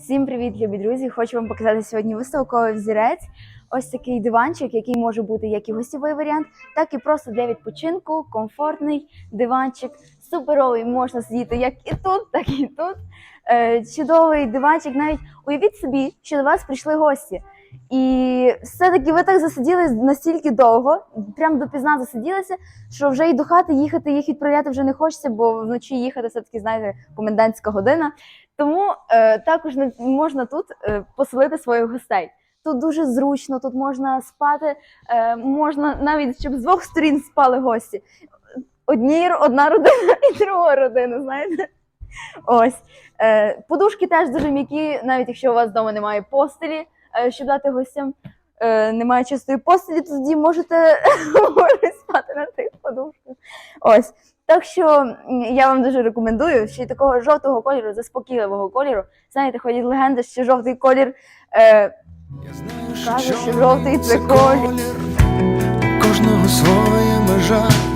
Всім привіт, любі друзі! Хочу вам показати сьогодні виставковий взірець. Ось такий диванчик, який може бути як і гостєвий варіант, так і просто для відпочинку, комфортний диванчик. Суперовий, можна сидіти як і тут, так і тут. Е, чудовий диванчик. Навіть уявіть собі, що до вас прийшли гості. І все-таки ви так засиділи настільки довго, прям допізна засиділися, що вже й до хати їхати, їх відправляти вже не хочеться, бо вночі їхати все-таки, знаєте, комендантська година. Тому е, також можна тут е, поселити своїх гостей. Тут дуже зручно, тут можна спати, е, можна навіть щоб з двох сторін спали гості. Одні, одна родина і друга родина, знаєте. Ось. Е, подушки теж дуже м'які, навіть якщо у вас вдома немає постелі, е, щоб дати гостям. Е, немає чистої постелі, тоді можете, можете спати на тих подушках. Ось. Так що я вам дуже рекомендую ще й такого жовтого кольору, заспокійливого кольору. Знаєте, ходять легенда, що жовтий колір е, Я знаю, Каже, що жовтий це колір. Кожного своя межа.